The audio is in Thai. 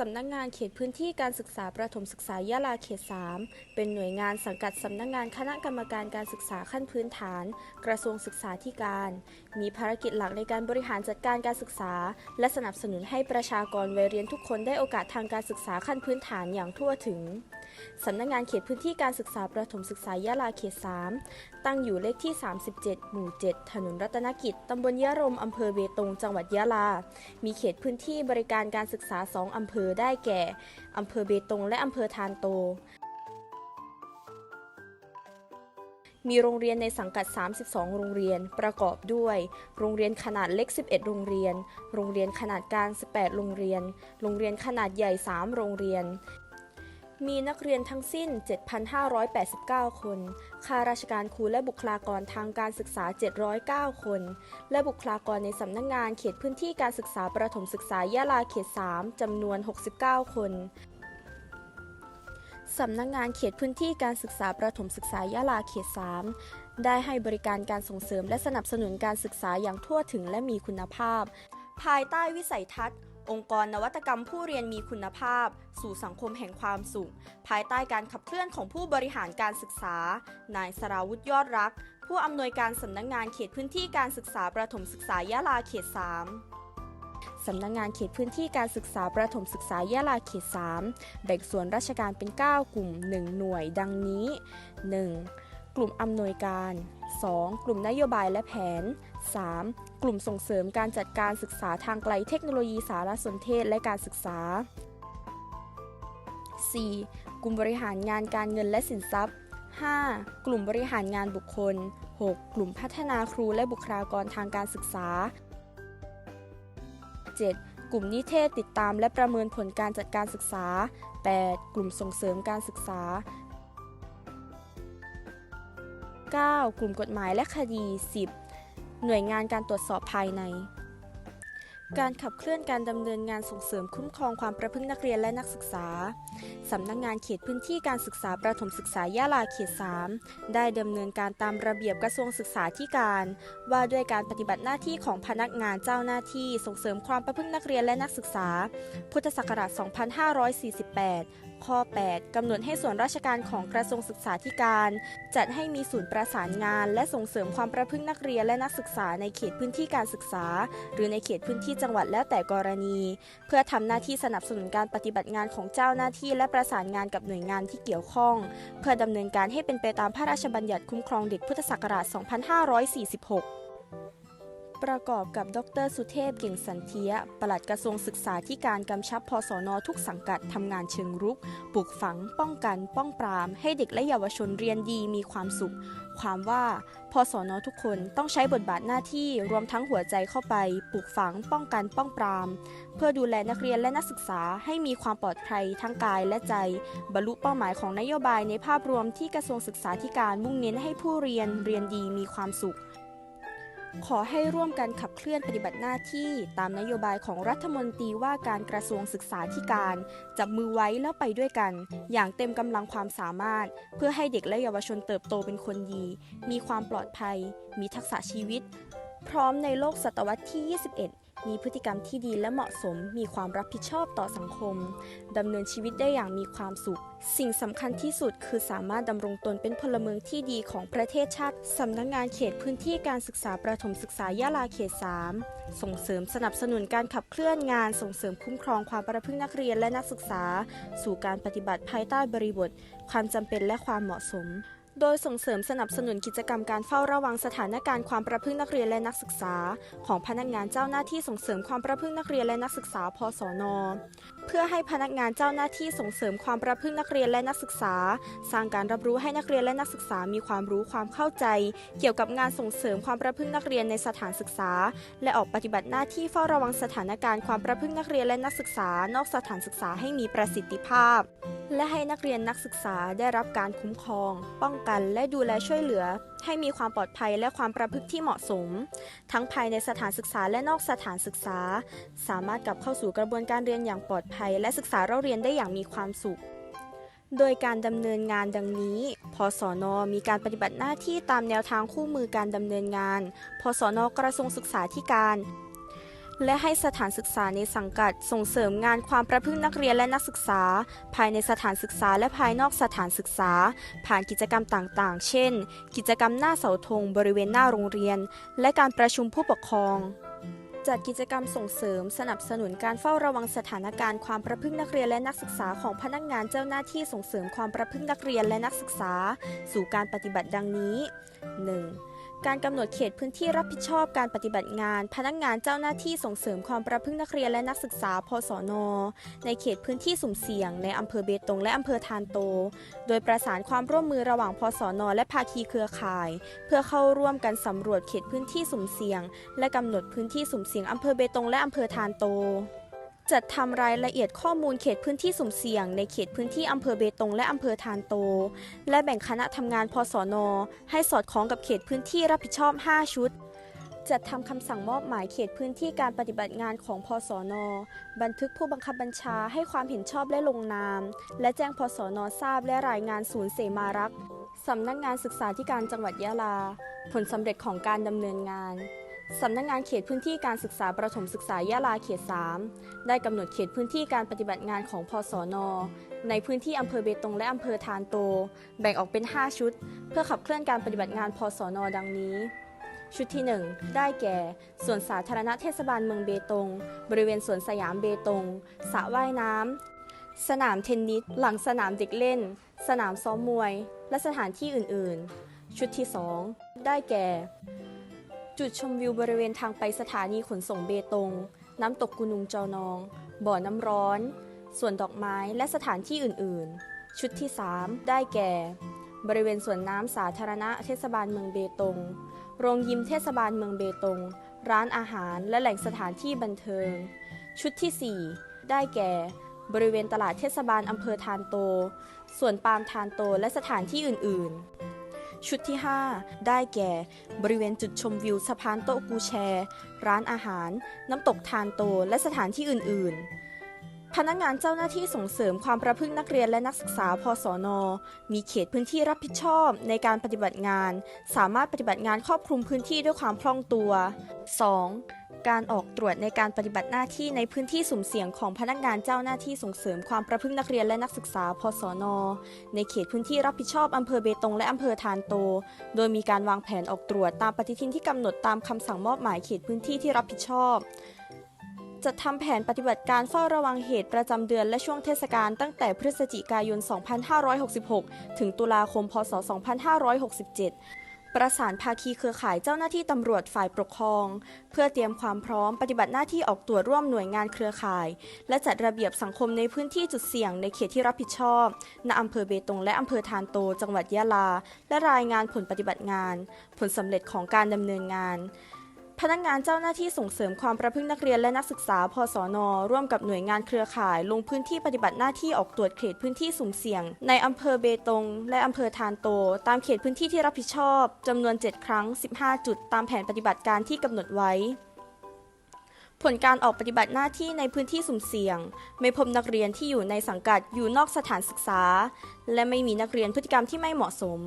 สำนักงานเขตพื้นที่การศึกษาประถมศึกษายะลาเขต 3 เป็นหน่วยงานสังกัดสำนักงานคณะกรรมการการศึกษาขั้นพื้นฐาน กระทรวงศึกษาธิการ มีภารกิจหลักในการบริหารจัดการการศึกษา และสนับสนุนให้ประชากรวัยเรียนทุกคนได้โอกาสทางการศึกษาขั้นพื้นฐานอย่างทั่วถึงสำนักงานเขตพื้นที่การศึกษาประถมศึกษายะลาเขต 3 ตั้งอยู่เลขที่ 37 หมู่ 7 ถนนรัตนกิจตำบลยะรมอำเภอเบตงจังหวัดยะลา มีเขตพื้นที่บริการการศึกษา 2อำเภอได้แก่อำเภอเบตงและอำเภอทานโต มีโรงเรียนในสังกัด 32 โรงเรียน ประกอบด้วย โรงเรียนขนาดเล็ก 11 โรงเรียน โรงเรียนขนาดกลาง 18 โรงเรียน โรงเรียนขนาดใหญ่ 3 โรงเรียน มีนักเรียนทั้งสิ้น 7,589 คน ข้าราชการครูและบุคลากรทางการศึกษา 709 คน และบุคลากรในสำนักงานเขตพื้นที่การศึกษาประถมศึกษายะลาเขต 3 จำนวน 69 คนสำนักงานเขตพื้นที่การศึกษาประถมศึกษายะลาเขต 3 ได้ให้บริการการส่งเสริมและสนับสนุนการศึกษาอย่างทั่วถึงและมีคุณภาพ ภายใต้วิสัยทัศน์ องค์กรนวัตกรรมผู้เรียนมีคุณภาพ สู่สังคมแห่งความสุข ภายใต้การขับเคลื่อนของผู้บริหารการศึกษา นายสราวุธยอดรัก ผู้อำนวยการสำนักงานเขตพื้นที่การศึกษาประถมศึกษายะลาเขต 3สำนักงานเขตพื้นที่การศึกษาประถมศึกษายะลาเขต 3 แบ่งส่วนราชการเป็น 9 กลุ่ม 1 หน่วยดังนี้ 1. กลุ่มอำนวยการ 2. กลุ่มนโยบายและแผน 3. กลุ่มส่งเสริมการจัดการศึกษาทางไกลเทคโนโลยีสารสนเทศและการศึกษา 4. กลุ่มบริหารงานการเงินและสินทรัพย์ 5. กลุ่มบริหารงานบุคคล 6. กลุ่มพัฒนาครูและบุคลากรทางการศึกษา 7. กลุ่มนิเทศติดตามและประเมินผลการจัดการศึกษา 8. กลุ่มส่งเสริมการศึกษา 9. กลุ่มกฎหมายและคดี 10. หน่วยงานการตรวจสอบภายใน การขับเคลื่อนการดำเนินงานส่งเสริมคุ้มครองความประพฤตินักเรียนและนักศึกษา สำนักงานเขตพื้นที่การศึกษาประถมศึกษายะลาเขต 3 ได้ดำเนินการตามระเบียบกระทรวงศึกษาธิการ ว่าด้วยการปฏิบัติหน้าที่ของพนักงานเจ้าหน้าที่ส่งเสริมความประพฤตินักเรียนและนักศึกษา พุทธศักราช 2548ข้อ 8 กำหนดให้ส่วนราชการของกระทรวงศึกษาธิการ จัดให้มีศูนย์ประสานงาน และส่งเสริมความประพฤตินักเรียนและนักศึกษาในเขตพื้นที่การศึกษา หรือในเขตพื้นที่จังหวัดแล้วแต่กรณี เพื่อทำหน้าที่สนับสนุนการปฏิบัติงานของเจ้าหน้าที่ และประสานงานกับหน่วยงานที่เกี่ยวข้อง เพื่อดำเนินการให้เป็นไปตามพระราชบัญญัติคุ้มครองเด็กพุทธศักราช 2546 ประกอบกับดรสุเทพเก่งสันเทียปลัดกระทรวงศึกษาที่การกำชับพสนทุกสังกัดทำงานเชิงรุก ปลูกฝัง ป้องกัน ป้องปราม ให้เด็กและเยาวชนเรียนดีมีความสุข ความว่าพสนทุกคนต้องใช้บทบาทหน้าที่รวมทั้งหัวใจเข้าไป ปลูกฝัง ป้องกัน ป้องปราม เพื่อดูแลนักเรียนและนักศึกษาให้มีความปลอดภัยทั้งกายและใจ บรรลุเป้าหมายของนโยบายในภาพรวมที่กระทรวงศึกษาธิการมุ่งเน้นให้ผู้เรียนเรียนดีมีความสุข ขอให้ร่วมกันขับเคลื่อนปฏิบัติหน้าที่ตามนโยบายของรัฐมนตรีว่าการกระทรวงศึกษาธิการ จับมือไว้แล้วไปด้วยกัน อย่างเต็มกำลังความสามารถ เพื่อให้เด็กและเยาวชนเติบโตเป็นคนดี มีความปลอดภัย มีทักษะชีวิต พร้อมในโลกศตวรรษที่ 21 มีพฤติกรรมที่ดีและเหมาะสม มีความรับผิดชอบต่อสังคมดำเนินชีวิตได้อย่างมีความสุข สิ่งสำคัญที่สุดคือสามารถดำรงตนเป็นพลเมืองที่ดีของประเทศชาติสำนักงงานเขตพื้นที่การศึกษาประถมศึกษายะลาเขต 3 ส่งเสริมสนับสนุนการขับเคลื่อนงาน ส่งเสริมคุ้มครองความประพฤตินักเรียนและนักศึกษา สู่การปฏิบัติภายใต้บริบท ความจำเป็นและความเหมาะสม โดยส่งเสริมสนับสนุนกิจกรรมการเฝ้าระวังสถานการณ์ความประพฤตินักเรียนและนักศึกษา ของพนักงานเจ้าหน้าที่ส่งเสริมความประพฤตินักเรียนและนักศึกษาพสน เพื่อให้พนักงานเจ้าหน้าที่ส่งเสริมความประพฤตินักเรียนและนักศึกษา สร้างการรับรู้ให้นักเรียนและนักศึกษามีความรู้ความเข้าใจ เกี่ยวกับงานส่งเสริมความประพฤตินักเรียนในสถานศึกษา และออกปฏิบัติหน้าที่เฝ้าระวังสถานการณ์ความประพฤตินักเรียนและนักศึกษา นอกสถานศึกษาให้มีประสิทธิภาพ และให้นักเรียนนักศึกษาได้รับการคุ้มครอง ป้องกันและดูแลช่วยเหลือ ให้มีความปลอดภัยและความประพฤติที่เหมาะสม ทั้งภายในสถานศึกษาและนอกสถานศึกษา สามารถกลับเข้าสู่กระบวนการเรียนอย่างปลอดภัยและศึกษาเราเรียนได้อย่างมีความสุข โดยการดำเนินงานดังนี้พสนมีการปฏิบัติหน้าที่ตามแนวทางคู่มือการดำเนินงานพสนกระทรวงศึกษาธิการ และให้สถานศึกษาในสังกัดส่งเสริมงานความประพฤตินักเรียนและนักศึกษา ภายในสถานศึกษาและภายนอกสถานศึกษา ผ่านกิจกรรมต่างๆ เช่น กิจกรรมหน้าเสาธงบริเวณหน้าโรงเรียน และการประชุมผู้ปกครอง จัดกิจกรรมส่งเสริม สนับสนุนการเฝ้าระวังสถานการณ์ความประพฤตินักเรียนและนักศึกษาของพนักงานเจ้าหน้าที่ส่งเสริมความประพฤตินักเรียนและนักศึกษา สู่การปฏิบัติดังนี้ 1. การกำหนดเขตพื้นที่รับผิดชอบการปฏิบัติงาน พนักงานเจ้าหน้าที่ส่งเสริมความประพฤตินักเรียนและนักศึกษา พศน ในเขตพื้นที่สุ่มเสี่ยง ในอำเภอเบตงและอำเภอทานโต โดยประสานความร่วมมือระหว่าง พศน และภาคีเครือข่าย เพื่อเข้าร่วมกันสำรวจเขตพื้นที่สุ่มเสี่ยง และกำหนดพื้นที่สุ่มเสี่ยงอำเภอเบตงและอำเภอทานโต จัดทำรายละเอียดข้อมูลเขตพื้นที่สุ่มเสี่ยงในเขตพื้นที่อำเภอเบตงและอำเภอทานโต และแบ่งคณะทำงานพศน ให้สอดคล้องกับเขตพื้นที่รับผิดชอบ 5 ชุด จัดทำคำสั่งมอบหมายเขตพื้นที่การปฏิบัติงานของพศน บันทึกผู้บังคับบัญชาให้ความเห็นชอบและลงนาม และแจ้งพศนทราบและรายงานศูนย์เสมารักษ์สำนักงานศึกษาธิการจังหวัดยะลา ผลสำเร็จของการดำเนินงาน สำนักงานเขตพื้นที่การศึกษาประถมศึกษายะลาเขต 3 ได้กำหนดเขตพื้นที่การปฏิบัติงานของพศนในพื้นที่อำเภอเบตงและอำเภอทานโต แบ่งออกเป็น 5 ชุด เพื่อขับเคลื่อนการปฏิบัติงานพศนดังนี้ ชุดที่ 1 ได้แก่ ส่วนสาธารณะเทศบาลเมืองเบตง บริเวณสวนสยามเบตงสระว่ายน้ำสนามเทนนิส หลังสนามเด็กเล่น สนามซ้อมมวย และสถานที่อื่น ๆ ชุดที่ 2 ได้แก่ จุดชมวิวบริเวณทางไปสถานีขนส่งเบตง น้ำตกกุนุงจอนอง บ่อน้ำร้อน สวนดอกไม้และสถานที่อื่น ๆ ชุดที่ 3 ได้แก่ บริเวณสวนน้ำสาธารณะเทศบาลเมืองเบตง โรงยิมเทศบาลเมืองเบตง ร้านอาหารและแหล่งสถานที่บันเทิง ชุดที่ 4 ได้แก่ บริเวณตลาดเทศบาลอำเภอทานโต สวนปาล์มทานโตและสถานที่อื่น ๆ ชุดที่ 5 ได้แก่ บริเวณจุดชมวิวสะพานโต๊ะกูแชร์ ร้านอาหาร น้ำตกทานโต และสถานที่อื่น ๆ พนักงานเจ้าหน้าที่ส่งเสริมความประพฤตินักเรียนและนักศึกษา พศน มีเขตพื้นที่รับผิดชอบในการปฏิบัติงาน สามารถปฏิบัติงานครอบคลุมพื้นที่ด้วยความคล่องตัว 2. การออกตรวจในการปฏิบัติหน้าที่ในพื้นที่สุ่มเสี่ยงของพนักงานเจ้าหน้าที่ส่งเสริมความประพฤตินักเรียนและนักศึกษา พศน ในเขตพื้นที่รับผิดชอบอำเภอเบตงและอำเภอทานโต โดยมีการวางแผนออกตรวจตามปฏิทินที่กำหนดตามคำสั่งมอบหมายเขตพื้นที่ที่รับผิดชอบจัดทำแผนปฏิบัติการเฝ้าระวังเหตุประจำเดือนและช่วงเทศกาลตั้งแต่พฤศจิกายน 2566 ถึงตุลาคม พศ 2567 ประสานภาคีเครือข่ายเจ้าหน้าที่ตำรวจฝ่ายปกครอง เพื่อเตรียมความพร้อมปฏิบัติหน้าที่ออกตรวจร่วมหน่วยงานเครือข่าย และจัดระเบียบสังคมในพื้นที่จุดเสี่ยงในเขตที่รับผิดชอบณอำเภอเบตงและอำเภอทานโต จังหวัดยะลา และรายงานผลปฏิบัติงาน ผลสำเร็จของการดำเนินงาน พนักงานเจ้าหน้าที่ส่งเสริมความประพฤตินักเรียนและนักศึกษา พศน ร่วมกับหน่วยงานเครือข่าย ลงพื้นที่ปฏิบัติหน้าที่ออกตรวจเขตพื้นที่สุ่มเสี่ยง ในอำเภอเบตง และอำเภอทานโต ตามเขตพื้นที่ที่รับผิดชอบจำนวน 7 ครั้ง 15 จุด ตามแผนปฏิบัติการที่กำหนดไว้ ผลการออกปฏิบัติหน้าที่ในพื้นที่สุ่มเสี่ยง ไม่พบนักเรียนที่อยู่ในสังกัดอยู่นอกสถานศึกษา และไม่มีนักเรียนพฤติกรรมที่ไม่เหมาะสม